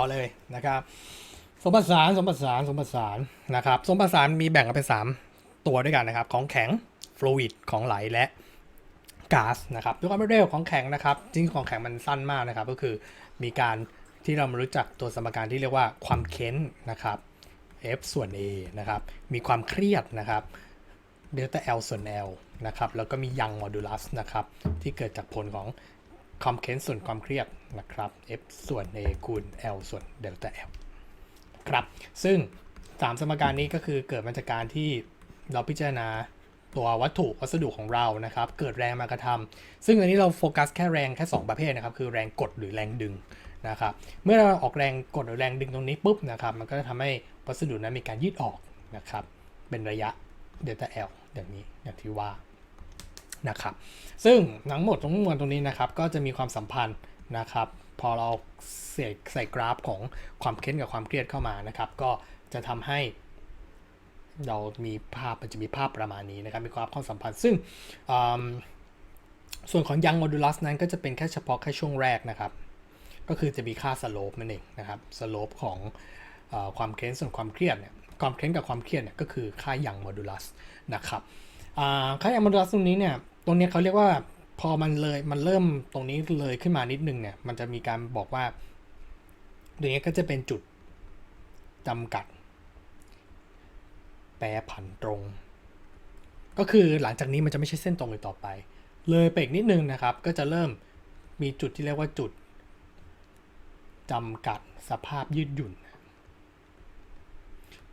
ต่อเลยนะครับ สมบัติสารสมบัติสารสมบัติสารนะครับสมบัติสารมีแบ่งกันเป็น3ตัวด้วยกันนะครับ ของแข็งฟลูอิดของไหลและก๊าซนะครับด้วยความเร็วของแข็งนะครับจริงๆของแข็งมันสั้นมากนะครับ ก็คือมีการที่เรามารู้จักตัวสมการที่เรียกว่าความเค้นนะครับ F ส่วน A นะครับ มีความเครียดนะครับเดลต้า L ส่วน L นะครับ แล้วก็มียังโมดูลัสนะครับ ที่เกิดจากผลของ ความเค้นส่วนความเครียดนะครับ F ส่วน A คูณ L ส่วนเดลต้า L ครับ ซึ่ง 3 สมการนี้ก็คือเกิดมาจากการที่เราพิจารณาตัววัตถุวัสดุของเรานะครับ เกิดแรงมากระทำซึ่งอันนี้เราโฟกัสแค่แรงแค่ 2 ประเภทนะครับ คือแรงกดหรือแรงดึงนะครับ เมื่อเราออกแรงกดหรือแรงดึงตรงนี้ปุ๊บนะครับ มันก็จะทำให้วัสดุนั้นมีการยืดออกนะครับ เป็นระยะเดลต้า L อย่างนี้อย่างที่ว่า นะครับ ซึ่งทั้งหมดทั้งมวลตรงนี้นะครับ ก็จะมีความสัมพันธ์นะครับ พอเราใส่ใส่กราฟของความเค้นกับความเครียดเข้ามานะครับ ก็จะทำให้ เรามีภาพมันจะมีภาพประมาณนี้นะครับ มีความความสัมพันธ์ ซึ่งส่วนของยังโมดูลัสนั้นก็จะเป็นแค่เฉพาะแค่ช่วงแรกนะครับ ก็คือจะมีค่าสโลปนั่นเองนะครับสโลปของอความเค้นส่วนความเครียดเนี่ยความเค้นกับความเครียดเนี่ยก็คือค่ายังโมดูลัสนะครับ อ่าค่ายังโมดัสตรงนี้เนี่ยตรงนี้เขาเรียกว่าพอมันเลยมันเริ่มตรงนี้เลยขึ้นมานิดนึงเนี่ยมันจะมีการบอกว่าตรงนี้ก็จะเป็นจุดจำกัด แปรผันตรง ก็คือหลังจากนี้มันจะไม่ใช่เส้นตรงอีกต่อไป เลยไปอีกนิดนึงนะครับ ก็จะเริ่มมีจุดที่เรียกว่าจุดจำกัดสภาพยืดหยุ่น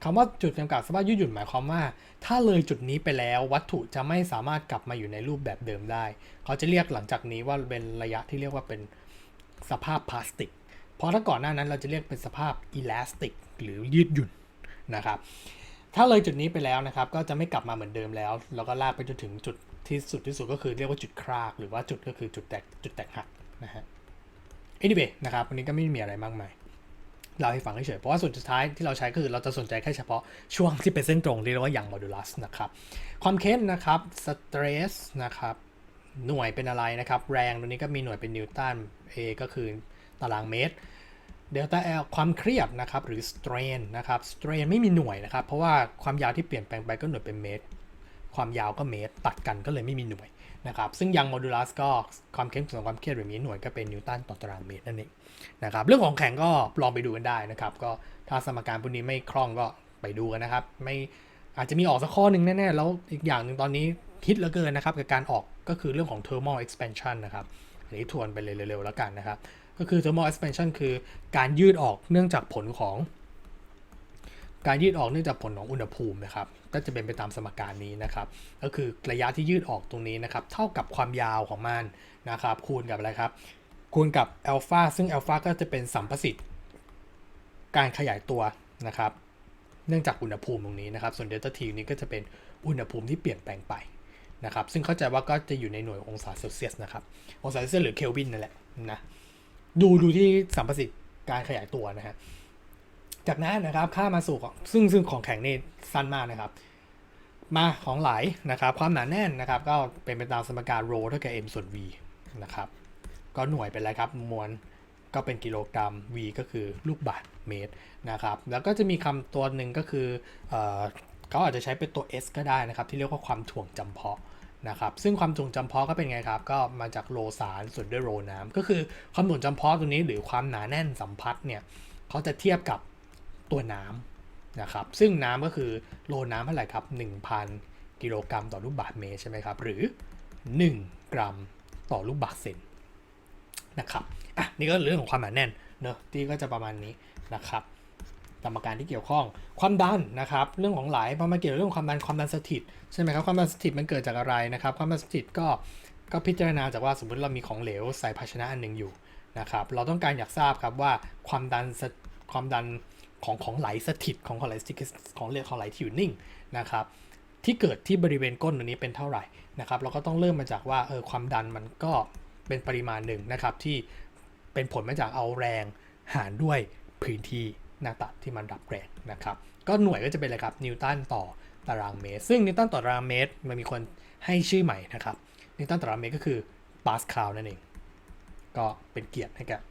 คำว่าจุดจำกัดสภาพยืดหยุ่นหมายความว่า ถ้าเลยจุดนี้ไปแล้ววัตถุจะไม่สามารถกลับมาอยู่ในรูปแบบเดิมได้ เขาจะเรียกหลังจากนี้ว่าเป็นระยะที่เรียกว่าเป็นสภาพพลาสติก เพราะถ้าก่อนหน้านั้นเราจะเรียกเป็นสภาพอิลาสติก หรือยืดหยุ่นนะครับ ถ้าเลยจุดนี้ไปแล้วนะครับ ก็จะไม่กลับมาเหมือนเดิมแล้ว แล้วก็ลากไปจนถึงจุดที่สุดที่สุดก็คือเรียกว่าจุดคราก หรือว่าจุดก็คือจุดแตกจุดแตกหักนะฮะ anyway นะครับวันนี้ก็ไม่มีอะไรมากมาย เราให้ฟังเฉยเพราะว่าส่วนสุดท้ายที่เราใช้ก็คือเราจะสนใจแค่เฉพาะช่วงที่เป็นเส้นตรงเรียกว่าอยังโมดูลัสนะครับ ความเค้นนะครับสเตรสนะครับหน่วยเป็นอะไรนะครับ แรงตัวนี้ก็มีหน่วยเป็นนิวตัน A ก็คือตารางเมตรเดลต้า L ความเครียดนะครับหรือ strain นะครับ strain ไม่มีหน่วยนะครับ เพราะว่าความยาวที่เปลี่ยนแปลงไปก็หน่วยเป็นเมตร ความยาวก็เมตร ตัดกันก็เลยไม่มีหน่วย นะครับซึ่งยังโมดูลัสก็ความเข้มส่วนความเครียดแบบนี้หน่วยก็เป็นนิวตันต่อตารางเมตรนั่นเองนะครับเรื่องของแข็งก็ลองไปดูกันได้นะครับ ก็ถ้าสมการพวกนี้ไม่คล่องก็ไปดูกันนะครับ ไม่อาจจะมีออกสักข้อหนึ่งแน่ๆ แล้วอีกอย่างหนึ่งตอนนี้ฮิตเหลือเกินนะครับ กับการออกก็คือเรื่องของ thermal expansion นะครับอันนี้ทวนไปเลยเร็วๆแล้วกันนะครับ ก็คือ thermal expansion คือการยืดออกเนื่องจากผลของ การยืดออกเนื่องจากผลของอุณหภูมินะครับ ก็จะเป็นไปตามสมการนี้นะครับ ก็คือระยะที่ยืดออกตรงนี้นะครับ เท่ากับความยาวของมันนะครับ คูณกับอะไรครับ คูณกับอัลฟาซึ่งอัลฟาก็จะเป็นสัมประสิทธิ์การขยายตัวนะครับ เนื่องจากอุณหภูมิตรงนี้นะครับ ส่วนเดลต้าทีนี้ก็จะเป็นอุณหภูมิที่เปลี่ยนแปลงไปนะครับ ซึ่งเข้าใจว่าก็จะอยู่ในหน่วยองศาเซลเซียสนะครับ องศาเซลเซียสหรือเคลวินนั่นแหละนะ ดูดูที่สัมประสิทธิ์การขยายตัวนะฮะ จากนั้นนะครับข้ามาสู่ของซึ่งซึ่งของแข็งนี่สั้นมากนะครับ มาของไหลนะครับ ความหนาแน่นนะครับ ก็เป็นไปตามสมการโรเท่ากับ m ส่วน v นะครับ ก็หน่วยเป็นอะไรครับมวลก็เป็นกิโลกรัม v ก็คือลูกบาศก์เมตรนะครับ แล้วก็จะมีคำตัวหนึ่งก็คือเอเขาอาจจะใช้เป็นตัว s ก็ได้นะครับ ที่เรียกว่าความถ่วงจำเพาะนะครับ ซึ่งความถ่วงจำเพาะก็เป็นไงครับ ก็มาจากโลสารส่วนด้วยโลน้ำก็คือความถ่วงจำเพาะตรงนี้หรือความหนาแน่นสัมพัทธ์เนี่ยเขาจะเทียบกับ ตัวน้ำนะครับซึ่งน้ำก็คือโลน้ำเท่าไหร่ครับ 1,000 กิโลกรัมต่อลูกบาศก์เมตรใช่ไหมครับหรือ 1 กรัมต่อลูกบาศก์เซนนะครับอะนี่ก็เรื่องของความหนาแน่นเนอะที่ก็จะประมาณนี้นะครับกรรมการที่เกี่ยวข้องความดันนะครับเรื่องของไหลพอมาเกี่ยวกับเรื่องความดันความดันสถิตใช่ไหมครับความดันสถิตมันเกิดจากอะไรนะครับความดันสถิตก็ก็พิจารณาจากว่าสมมติเรามีของเหลวใส่ภาชนะอันหนึ่งอยู่นะครับเราต้องการอยากทราบครับว่าความดันความดัน ของของไหลสถิตของของไหลสถิตของเหลวของไหลที่อยู่นิ่งนะครับที่เกิดที่บริเวณก้นตรงนี้เป็นเท่าไหร่นะครับเราก็ต้องเริ่มมาจากว่าเออความดันมันก็เป็นปริมาณหนึ่งนะครับที่เป็นผลมาจากเอาแรงหารด้วยพื้นที่หน้าตัดที่มันรับแรงนะครับก็หน่วยก็จะเป็นอะไรครับนิวตันต่อตารางเมตร ซึ่งนิวตันต่อตารางเมตรมันมีคนให้ชื่อใหม่นะครับนิวตันต่อตารางเมตรก็คือปาสคาลนั่นเองก็เป็นเกียรติให้กับ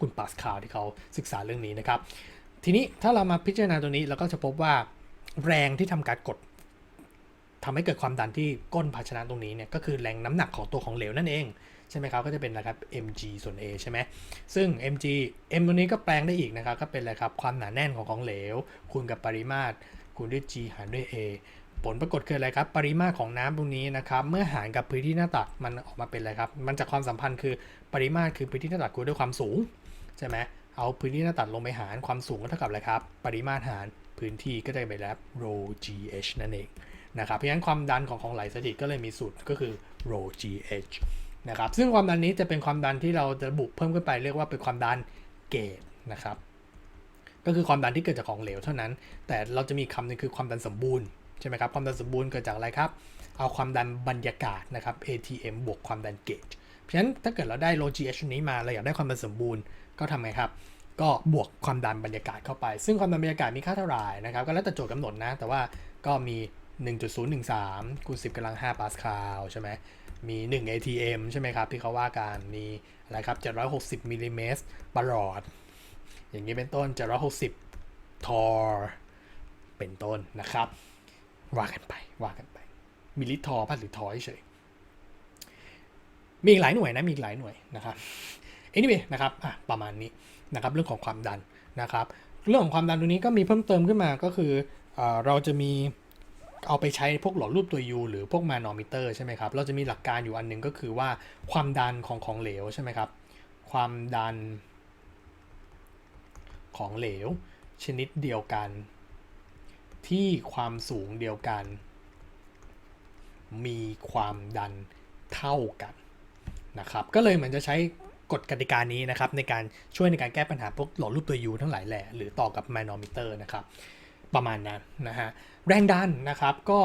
คุณปาสคาลที่เขาศึกษาเรื่องนี้นะครับ ทีนี้ถ้าเรามาพิจารณาตัวนี้เราก็จะพบว่าแรงที่ทำการกดทำให้เกิดความดันที่ก้นภาชนะตรงนี้เนี่ยก็คือแรงน้ำหนักของตัวของเหลวนั่นเองใช่ไหมครับก็จะเป็นอะไรครับ mg ส่วน a ใช่ไหมซึ่ง mg m ตัวนี้ก็แปลงได้อีกนะครับก็เป็นอะไรครับความหนาแน่นของของเหลวคูณกับปริมาตรคูณด้วย g หารด้วย a ผลปรากฏคืออะไรครับ ปริมาตรของน้ำตรงนี้นะครับเมื่อหารกับพื้นที่หน้าตักมันออกมาเป็นอะไรครับ มันจากความสัมพันธ์คือปริมาตรคือพื้นที่หน้าตักคูณด้วยความสูงใช่ไหม เอาพื้นที่หน้าตัดลงไปหารความสูงก็เท่ากับอะไรครับ ปริมาตรหารพื้นที่ก็จะเป็นแบบ rho gh นั่นเองนะครับ เพราะฉะนั้นความดันของของไหลสถิตก็เลยมีสูตรก็คือ rho gh นะครับ ซึ่งความดันนี้จะเป็นความดันที่เราจะบุกเพิ่มขึ้นไปเรียกว่าเป็นความดันเกจนะครับ ก็คือความดันที่เกิดจากของเหลวเท่านั้น แต่เราจะมีคำหนึ่งคือความดันสมบูรณ์ใช่ไหมครับ ความดันสมบูรณ์เกิดจากอะไรครับ เอาความดันบรรยากาศนะครับ ATM บวกความดันเกจ ฉะนั้นถ้าเกิดเราได้ rho gh นี้มาเราอยากได้ความดันสมบูรณ์ก็ทำไงครับ ก็บวกความดันบรรยากาศเข้าไป ซึ่งความดันบรรยากาศมีค่าเท่าไหร่นะครับก็แล้วแต่โจทย์กำหนดนะ แต่ว่าก็มี 1.013คูณ10กำลัง5ปาสคาลใช่ไหมมี 1 ATM ใช่ไหมครับ ที่เขาว่ากันมีอะไรครับ 760มิลลิเมตรประหลอด อย่างนี้เป็นต้น 760 ทอร์เป็นต้นนะครับ ว่ากันไปว่ากันไปมิลลิทอร์ป่ะหรือทอร์เฉย มีอีกหลายหน่วยนะ มีอีกหลายหน่วยนะครับ anyway นะครับอะประมาณนี้นะครับเรื่องของความดันนะครับ เรื่องของความดันตรงนี้ก็มีเพิ่มเติมขึ้นมาก็คือเราจะมีเอาไปใช้พวกหลอดรูปตัว U หรือพวกมานอมิเตอร์ใช่ไหมครับ เราจะมีหลักการอยู่อันหนึงก็คือว่าความดันของของเหลวใช่ไหมครับ ความดันของเหลว ชนิดเดียวกัน ที่ความสูงเดียวกัน มีความดันเท่ากัน นะครับก็เลยเหมือนจะใช้กฎกติกานี้นะครับในการช่วยในการแก้ปัญหาพวกหลอดรูปตัว U ทั้งหลายแหละหรือต่อกับแมนอมิเตอร์นะครับประมาณนั้นนะฮะแรงดันนะครับก็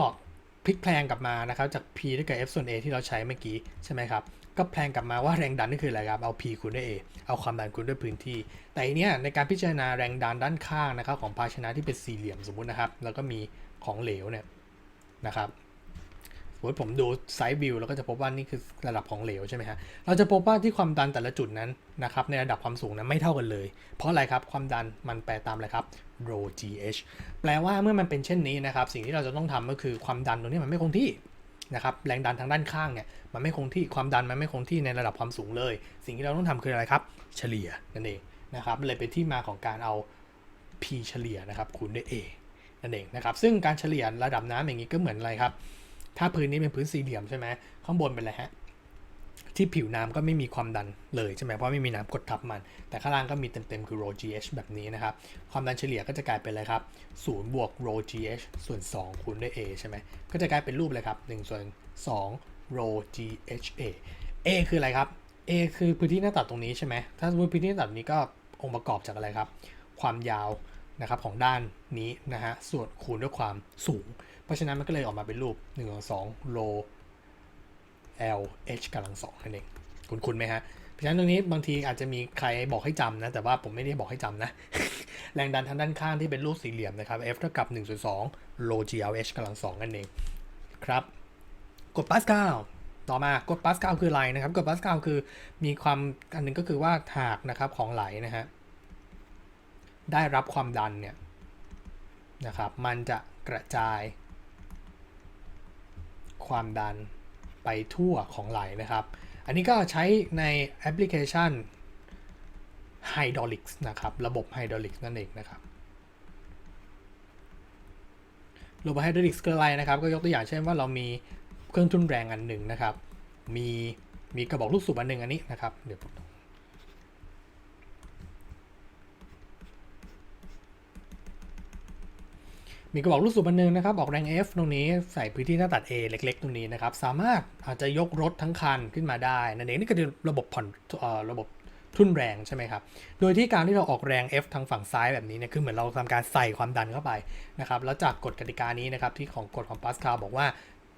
พลิกแพลงกลับมานะครับจาก P เท่ากับ F ส่วน A ที่เราใช้เมื่อกี้ใช่ไหมครับก็แพลงกลับมาว่าแรงดันนี่คืออะไรครับเอา P คูณด้วย A เอาความดันคูณด้วยพื้นที่ แต่อันเนี้ยในการพิจารณาแรงดันด้านข้างนะครับของภาชนะที่เป็นสี่เหลี่ยมสมมุตินะครับ แล้วก็มีของเหลวเนี่ยนะครับ สมมติผมดูไซด์วิวแล้วก็จะพบว่านี่คือระดับของเหลวใช่ไหมฮะ เราจะพบว่าที่ความดันแต่ละจุดนั้นนะครับในระดับความสูงนั้นไม่เท่ากันเลย เพราะอะไรครับ ความดันมันแปลตามอะไรครับ rho gh แปลว่าเมื่อมันเป็นเช่นนี้นะครับ สิ่งที่เราจะต้องทำก็คือความดันตรงนี้มันไม่คงที่นะครับ แรงดันทางด้านข้างเนี่ยมันไม่คงที่ ความดันมันไม่คงที่ในระดับความสูงเลย สิ่งที่เราต้องทำคืออะไรครับ เฉลี่ยนั่นเองนะครับ เลยเป็นที่มาของการเอา p เฉลี่ยนะครับคูณด้วย a นั่นเองนะครับ ซึ่งการเฉลี่ยระดับน้ำอย่างนี้ก็เหมือนอะไรครับ ถ้าพื้นนี้เป็นพื้นสี่เหลี่ยมใช่ไหมข้างบนเป็นอะไรฮะที่ผิวน้ำก็ไม่มีความดันเลยใช่ไหมเพราะไม่มีน้ำกดทับมัน แต่ข้างล่างก็มีเต็มๆคือ rho gh แบบนี้นะครับ ความดันเฉลี่ยก็จะกลายเป็นอะไรครับ0บวก rho gh ส่วน 2 คูณด้วย a ใช่ไหมก็จะกลายเป็นรูปเลยครับ1ส่วน2 rho gh a a คืออะไรครับ a คือพื้นที่หน้าตัดตรงนี้ใช่ไหมถ้าสมมติพื้นที่หน้าตัดนี้ก็องค์ประกอบจากอะไรครับ ความยาวนะครับของด้านนี้นะฮะส่วนคูณด้วยความสูง เพราะฉะนั้นมันก็เลยออกมาเป็นรูป1ของโล L H กำลังสองนั่นเอง คุณคุณไหมฮะ เพราะฉะนั้นตรงนี้บางทีอาจจะมีใครบอกให้จำนะ แต่ว่าผมไม่ได้บอกให้จำนะ แรงดันทางด้านข้างที่เป็นรูปสี่เหลี่ยมนะครับ F เท่ากับ1ส่วน2โล G L H กำลังสองนั่นเอง ครับกฎปาสคาลต่อมากฎปาสคาลคืออะไรนะครับกฎปาสคาลคือมีความอันหนึงก็คือว่าหากนะครับของไหลนะฮะ ได้รับความดันเนี่ยนะครับ มันจะกระจาย ความดันไปทั่วของไหลนะครับ อันนี้ก็ใช้ในแอปพลิเคชัน Hydraulics นะครับ ระบบ Hydraulics นั่นเองนะครับ ระบบ Hydraulics คืออะไรนะครับ ก็ยกตัวอย่างเช่นว่าเรามีเครื่องทุ่นแรงอันหนึ่งนะครับ มีมีกระบอกลูกสูบอันหนึ่งอันนี้นะครับ เดี๋ยว มีกระบอกลูกสูบอันหนึงนะครับ ออกแรง F ตรงนี้ใส่พื้นที่หน้าตัด A เล็ก ๆ ตรงนี้นะครับ สามารถอาจจะยกรถทั้งคันขึ้นมาได้นั่นเองนี่คือระบบผ่อนระบบทุ่นแรงใช่ไหมครับ โดยที่การที่เราออกแรง F ทางฝั่งซ้ายแบบนี้เนี่ยคือเหมือนเราทำการใส่ความดันเข้าไปนะครับ แล้วจากกฎกติกานี้นะครับที่ของกฎของปาสคาลบอกว่า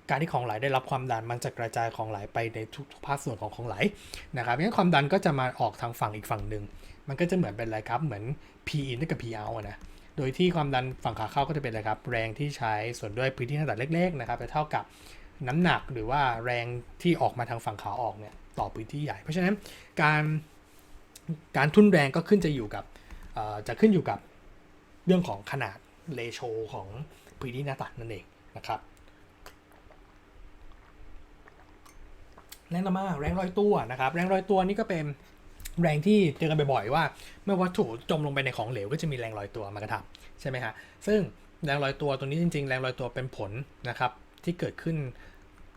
การที่ของไหลได้รับความดันมันจะกระจายของไหลไปในทุกๆภาคส่วนของของไหลนะครับงั้นความดันก็จะมาออกทางฝั่งอีกฝั่งหนึ่ง มันก็จะเหมือนเป็นอะไรครับ เหมือน P in กับ P out นะ โดยที่ความดันฝั่งขาเข้าก็จะเป็นอะไรครับแรงที่ใช้ส่วนด้วยพื้นที่หน้าตัดเล็กๆนะครับจะเท่ากับน้ำหนักหรือว่าแรงที่ออกมาทางฝั่งขาออกเนี่ยต่อพื้นที่ใหญ่ เพราะฉะนั้นการการทุ่นแรงก็ขึ้นจะอยู่กับจะขึ้นอยู่กับเรื่องของขนาดเลโชของพื้นที่หน้าตัดนั่นเองนะครับแรงต่อมาแรงลอยตัวนะครับ แรงลอยตัวนี่ก็เป็น แรงที่เจอกันบ่อยๆว่า เมื่อวัตถุจมลงไปในของเหลวก็จะมีแรงลอยตัวมากระทำใช่ไหมฮะซึ่งแรงลอยตัวตัวนี้จริง ๆ แรงลอยตัวเป็นผลนะครับที่เกิดขึ้น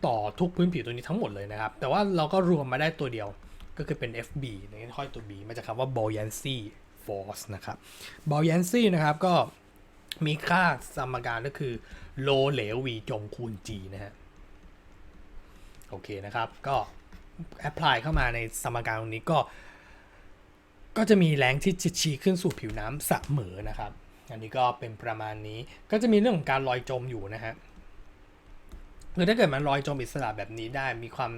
ต่อทุกพื้นผิวตัวนี้ทั้งหมดเลยนะครับ แต่ว่าเราก็รวมมาได้ตัวเดียวก็คือเป็น FB ในห้อยตัว B มาจากคำว่า buoyancy force นะครับ buoyancy นะครับก็มีค่าสมการก็คือโลเหลว v จมคูณ g นะฮะโอเคนะครับ ก็แอพพลายเข้ามาในสมการตรงนี้ก็ ก็จะมีแรงที่จะชี้ขึ้นสู่ผิวน้ำเสมอนะครับ อันนี้ก็เป็นประมาณนี้ ก็จะมีเรื่องของการลอยจมอยู่นะฮะหรือถ้าเกิดมันลอยจมอิสระแบบนี้ได้มีความ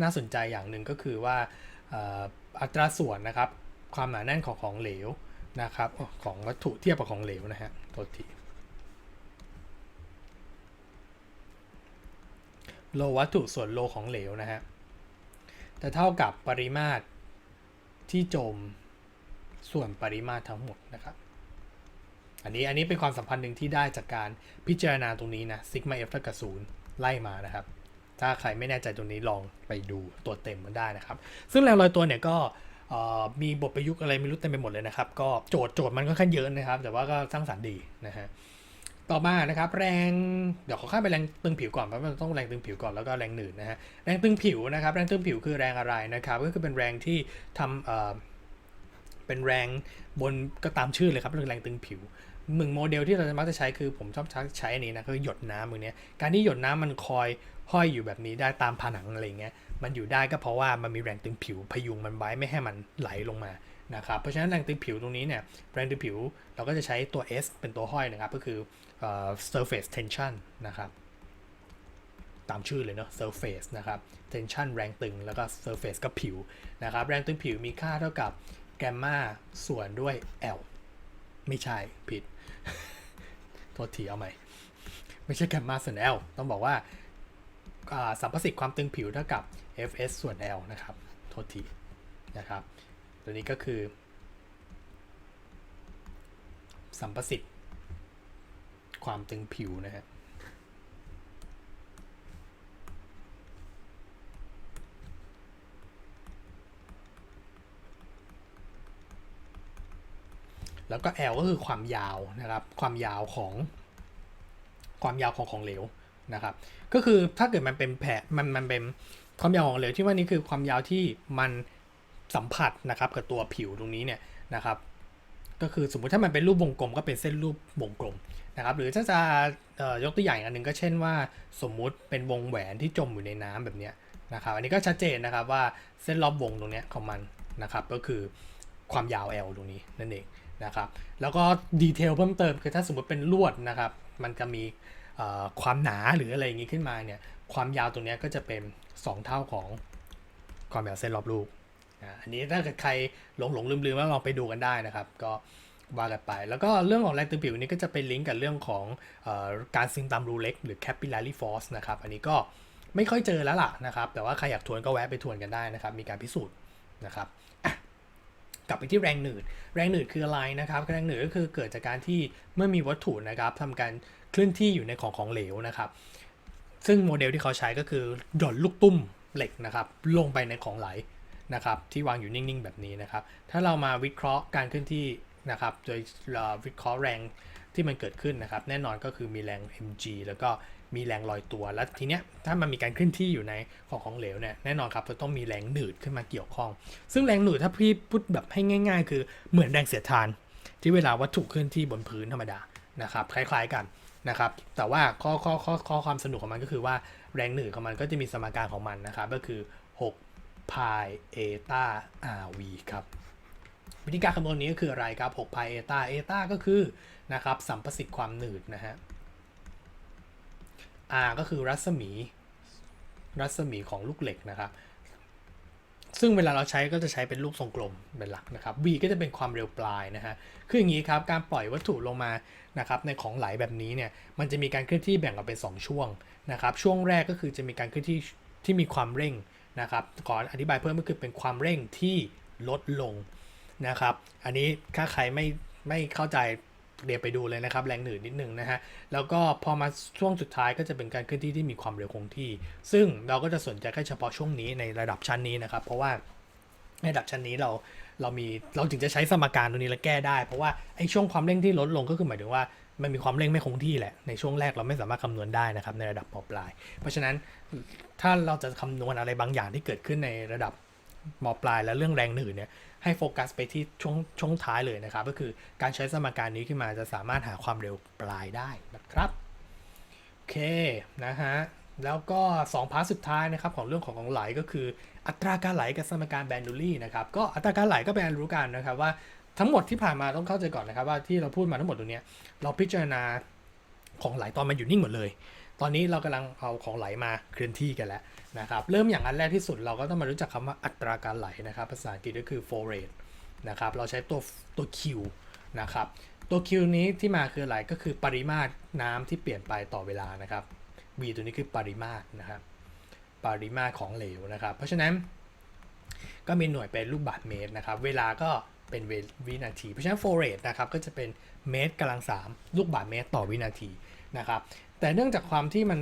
น่าสนใจอย่างหนึ่งก็คือว่าอัตราส่วนนะครับ ความหนาแน่นของของเหลวนะครับของวัตถุเทียบกับของเหลวนะฮะโทษทีโลวัตถุส่วนโลของเหลวนะฮะจะเท่ากับปริมาตรที่จม ส่วนปริมาตรทั้งหมดนะครับ อันนี้อันนี้เป็นความสัมพันธ์หนึ่งที่ได้จากการพิจารณาตรงนี้นะซิกมาเอฟเท่ากับศูนย์ไล่มานะครับ ถ้าใครไม่แน่ใจตรงนี้ลองไปดูตัวเต็มมันได้นะครับ ซึ่งแรงลอยตัวเนี่ยก็มีบทประยุกต์อะไรไม่รู้เต็มไปหมดเลยนะครับ ก็โจทย์โจทย์มันก็ค่อนข้างเยอะนะครับ แต่ว่าก็สร้างสรรค์ดีนะฮะต่อมานะครับแรงเดี๋ยวขอข้ามไปแรงตึงผิวก่อนเพราะมันต้องแรงตึงผิวก่อนแล้วก็แรงหนืดนะฮะแรงตึงผิวนะครับแรงตึงผิวคือแรงอะไรนะครับก็คือเป็นแรงที่ทำ เป็นแรงบนก็ตามชื่อเลยครับเรื่องแรงตึงผิวหนึ่งโมเดลที่เราจะมักจะใช้คือผมชอบใช้อันนี้นะคือหยดน้ำมือเนี้ยการที่หยดน้ำมันคอยห้อยอยู่แบบนี้ได้ตามผนังอะไรเงี้ยมันอยู่ได้ก็เพราะว่ามันมีแรงตึงผิวพยุงมันไว้ไม่ให้มันไหลลงมานะครับเพราะฉะนั้นแรงตึงผิวตรงนี้เนี่ยแรงตึงผิวเราก็จะใช้ตัว S เป็นตัวห้อยนะครับก็คือเอ่อ surface tension นะครับตามชื่อเลยเนาะ surface นะครับ tension แรงตึง แล้วก็ surface ก็ผิวนะครับ แรงตึงผิวมีค่าเท่ากับ แกมมาส่วนด้วย L ไม่ใช่ผิด โทษทีเอาใหม่ ไม่ใช่แกมมาส่วน L ต้องบอกว่าสัมประสิทธิ์ความตึงผิวเท่ากับ Fs ส่วน L นะครับ โทษทีนะครับ ตัวนี้ก็คือ สัมประสิทธิ์ความตึงผิวนะฮะ แล้วก็ L ก็คือความยาวนะครับ ความยาวของ ความยาวของของเหลวนะครับ ก็คือถ้าเกิดมันเป็นแผ่มันมันเป็นความยาวของเหลวที่ว่านี้คือความยาวที่มันสัมผัสนะครับกับตัวผิวตรงนี้เนี่ยนะครับ ก็คือสมมุติถ้ามันเป็นรูปวงกลมก็เป็นเส้นรูปวงกลมนะครับ หรือถ้าจะยกตัวอย่างอันหนึ่งก็เช่นว่า สมมุติเป็นวงแหวนที่จมอยู่ในน้ำแบบนี้นะครับ อันนี้ก็ชัดเจนนะครับว่าเส้นรอบวงตรงนี้ของมันนะครับ ก็คือความยาว L ตรงนี้นั่นเอง นะครับ แล้วก็ดีเทลเพิ่มเติมคือถ้าสมมติเป็นลวดนะครับ มันจะมีความหนาหรืออะไรอย่างงี้ขึ้นมาเนี่ย ความยาวตรงนี้ก็จะเป็น 2 เท่าของความยาวเส้นรอบลูกอ่าอันนี้ถ้าเกิดใครหลงหลงลืมลืมแล้วลองไปดูกันได้นะครับ ก็ว่ากันไป แล้วก็เรื่องของแรงตึงผิวนี้ก็จะไปลิงก์กับเรื่องของอการซึมตามรูเล็กหรือ capillary force นะครับ อันนี้ก็ไม่ค่อยเจอแล้วล่ะนะครับ แต่ว่าใครอยากทวนก็แวะไปทวนกันได้นะครับ มีการพิสูจน์นะครับ กลับไปที่แรงหนืด แรงหนืดคืออะไรนะครับ แรงหนืดก็คือเกิดจากการที่เมื่อมีวัตถุนะครับทำการเคลื่อนที่อยู่ในของของเหลวนะครับ ซึ่งโมเดลที่เขาใช้ก็คือหย่อนลูกตุ้มเหล็กนะครับ ลงไปในของไหลนะครับที่วางอยู่นิ่งๆ แบบนี้นะครับ ถ้าเรามาวิเคราะห์การเคลื่อนที่นะครับ โดยวิเคราะห์แรงที่มันเกิดขึ้นนะครับ แน่นอนก็คือมีแรง mg แล้วก็ มีแรงลอยตัว แล้วทีเนี้ยถ้ามันมีการเคลื่อนที่อยู่ในของของเหลวเนี่ยแน่นอนครับจะต้องมีแรงหนืดขึ้นมาเกี่ยวข้อง ซึ่งแรงหนืดถ้าพี่พูดแบบให้ง่าย ๆ คือเหมือนแรงเสียดทาน ที่เวลาวัตถุเคลื่อนที่บนพื้นธรรมดานะครับคล้าย ๆกันนะครับแต่ว่าข้อข้อข้อข้อความสนุกของมันก็คือว่าแรงหนืดของมันก็จะมีสมการของมันนะครับก็คือ6พายเอตา RV ครับวิธีการคำนวณนี้ก็คืออะไรครับ6พายเอตาเอตาก็คือนะครับสัมประสิทธิ์ความหนืดนะฮะ R ก็คือรัศมี รัศมีของลูกเหล็กนะครับ ซึ่งเวลาเราใช้ก็จะใช้เป็นรูปทรงกลมเป็นหลักนะครับ v ก็จะเป็นความเร็วปลายนะฮะ คืออย่างนี้ครับ การปล่อยวัตถุลงมานะครับในของไหลแบบนี้เนี่ย มันจะมีการเคลื่อนที่แบ่งออกเป็น 2 ช่วงนะครับ ช่วงแรกก็คือจะมีการเคลื่อนที่ที่มีความเร่งนะครับขอนอธิบายเพิ่มก็คือเป็นความเร่งที่ลดลงนะครับ อันนี้ถ้าใครไม่ไม่เข้าใจ เดี๋ยวไปดูเลยนะครับ แรงหนืดนิดนึงนะฮะ แล้วก็พอมาช่วงสุดท้ายก็จะเป็นการเคลื่อนที่ที่มีความเร็วคงที่ ซึ่งเราก็จะสนใจแค่เฉพาะช่วงนี้ในระดับชั้นนี้นะครับ เพราะว่าในระดับชั้นนี้เราเรามีเราถึงจะใช้สมการตรงนี้แล้วแก้ได้ เพราะว่าไอ้ช่วงความเร่งที่ลดลงก็คือหมายถึงว่ามันมีความเร่งไม่คงที่แหละ ในช่วงแรกเราไม่สามารถคำนวณได้นะครับในระดับปลาย เพราะฉะนั้นถ้าเราจะคำนวณอะไรบางอย่างที่เกิดขึ้นในระดับ มปลายและเรื่องแรงหนืดเนี่ยให้โฟกัสไปที่ช่วงช่วงท้ายเลยนะครับ ก็คือการใช้สมการนี้ขึ้นมาจะสามารถหาความเร็วปลายได้นะครับโอเคนะฮะแล้วก็ 2 พาร์ทสุดท้ายนะครับของเรื่องของของไหลก็คืออัตราการไหลกับสมการแบนดูลี่นะครับก็อัตราการไหลก็เป็นอันรู้กันนะครับว่าทั้งหมดที่ผ่านมาต้องเข้าใจก่อนนะครับว่าที่เราพูดมาทั้งหมดตรงนี้เราพิจารณาของไหลตอนมันอยู่นิ่งหมดเลย ตอนนี้เรากำลังเอาของไหลมาเคลื่อนที่กันแล้ว นะครับเริ่มอย่างอันแรกที่สุดเราก็ต้องมารู้จักคำว่าอัตราการไหลนะครับ ภาษาอังกฤษก็คือ flow rate นะครับเราใช้ตัวตัว Q นะครับตัว Q นี้ที่มาคืออะไรก็คือปริมาตรน้ำที่เปลี่ยนไปต่อเวลานะครับ V ตัวนี้คือปริมาตรนะครับปริมาตรของเหลวนะครับ เพราะฉะนั้นก็มีหน่วยเป็นลูกบาศก์เมตรนะครับ เวลาก็เป็นววินาที เพราะฉะนั้น flow rate นะครับก็จะเป็นเมตรกำลังสามลูกบาศก์เมตรต่อวินาทีนะครับ แต่เนื่องจากความที่มัน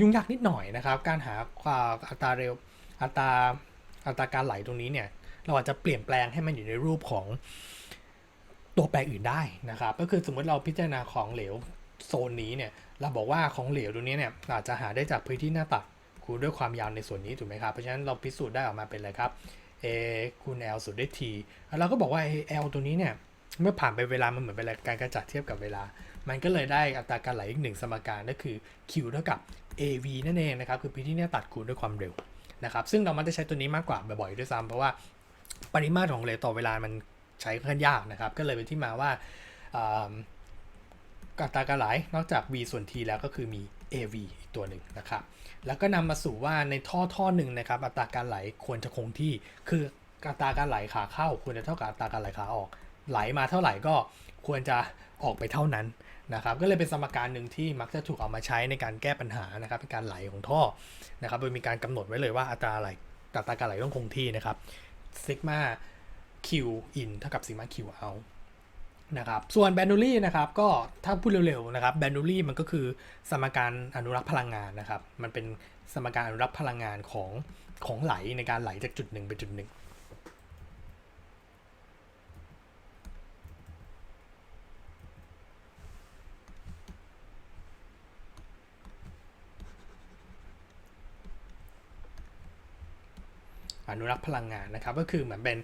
ยุ่งยากนิดหน่อยนะครับ การหาความอัตราเร็วอัตราอัตราการไหลตรงนี้เนี่ย เราอาจจะเปลี่ยนแปลงให้มันอยู่ในรูปของตัวแปรอื่นได้นะครับ ก็คือสมมติเราพิจารณาของเหลวโซนนี้เนี่ย เราบอกว่าของเหลวตรงนี้เนี่ยอาจจะหาได้จากพื้นที่หน้าตัดคูณด้วยความยาวในส่วนนี้ถูกไหมครับ เพราะฉะนั้นเราพิสูจน์ได้ออกมาเป็นอะไรครับ a คูณ l ส่วนด้วย t แล้วเราก็บอกว่า l ตัวนี้เนี่ย เมื่อผ่านไปเวลามันเหมือนเป็นการกระจัดเทียบกับเวลา มันก็เลยได้อัตราการไหลอีกหนึ่งสมการก็คือ q เท่ากับ av นั่นเองนะครับ คือพื้นที่เนี่ยตัดคูณด้วยความเร็วนะครับ ซึ่งเรามันจะใช้ตัวนี้มากกว่าบ่อยๆด้วยซ้ำเพราะว่าปริมาตรของเลต่อเวลามันใช้ค่อนข้างยากนะครับ ก็เลยเป็นที่มาว่าอัตราการไหลนอกจาก v ส่วน t แล้วก็คือมี av อีกตัวหนึ่งนะครับ แล้วก็นำมาสู่ว่าในท่อท่อหนึ่งนะครับ อัตราการไหลควรจะคงที่ คืออัตราการไหลขาเข้าควรจะเท่ากับอัตราการไหลขาออก ไหลมาเท่าไหร่ก็ควรจะออกไปเท่านั้นนะครับก็เลยเป็นสมการหนึ่งที่มักจะถูกเอามาใช้ในการแก้ปัญหานะครับในการไหลของท่อนะครับโดยมีการกำหนดไว้เลยว่าอัตราไหลอัตราการไหลต้องคงที่นะครับซิกมา Q in เท่ากับซิกมา Q out นะครับส่วนแบนดูลี่นะครับก็ถ้าพูดเร็วๆนะครับแบนดูลี่มันก็คือสมการอนุรักษ์พลังงานนะครับมันเป็นสมการอนุรักษ์พลังงานของของไหลในการไหลจากจุดหนึ่งไปจุดหนึ่ง นุรักษ์พลังงานนะครับก็คือเหมือนเป็น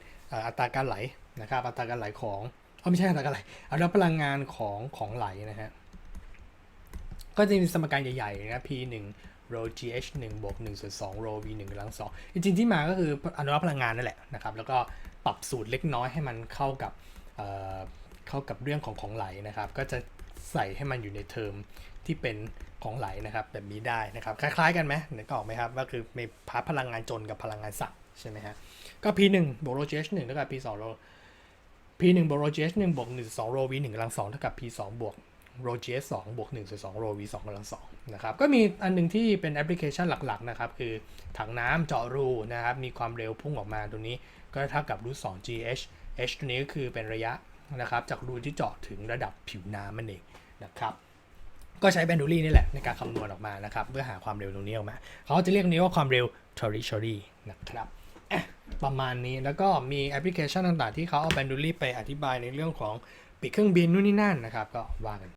อัตราการไหลนะครับอัตราการไหลของเอาไม่ใช่อัตราการไหลอนุรักษ์พลังงานของของไหลนะฮะก็จะมีสมการใหญ่ๆนะ p 1 rho gh 1บวก1ส่วน2 rho v 1กำลัง2จริงๆที่มาก็คืออนุรักษ์พลังงานนั่นแหละนะครับแล้วก็ปรับสูตรเล็กน้อยให้มันเข้ากับเเข้ากับเรื่องของของไหลนะครับก็จะใส่ให้มันอยู่ในเทอมที่เป็นของไหลนะครับแบบนี้ได้นะครับคล้ายๆกันไหมนึกออกไหมครับก็คือมีพาพลังงานจนกับพลังงานสัตว์ ใช่ไหมฮะ ก็ p 1 บวก rho gh 1 เท่ากับ p 2 rho p 1 บวก rho gh 1 บวก1ส่วน2 rho v 1 กำลัง2เท่ากับ p 2 บวก rho gh 2 บวก1ส่วน2 rho v 2 กำลัง2นะครับ ก็มีอันหนึงที่เป็นแอปพลิเคชันหลักๆนะครับ คือถังน้ำเจาะรูนะครับ มีความเร็วพุ่งออกมาตรงนี้ก็เท่ากับรูท2 gh h ตัวนี้ก็คือเป็นระยะนะครับ จากรูที่เจาะถึงระดับผิวน้ำมันเองนะครับก็ใช้แบนดูลี่นี่แหละในการคำนวณออกมานะครับ เพื่อหาความเร็วตรงนี้ออกมา เขาจะเรียกนี้ว่าความเร็ว tertiary นะครับ ประมาณนี้แล้วก็มีแอปพลิเคชันต่างๆ ที่เขาเอาแบนดูลี่ไปอธิบายในเรื่องของปิดเครื่องบินนู่นนี่นั่นนะครับ ก็ว่ากัน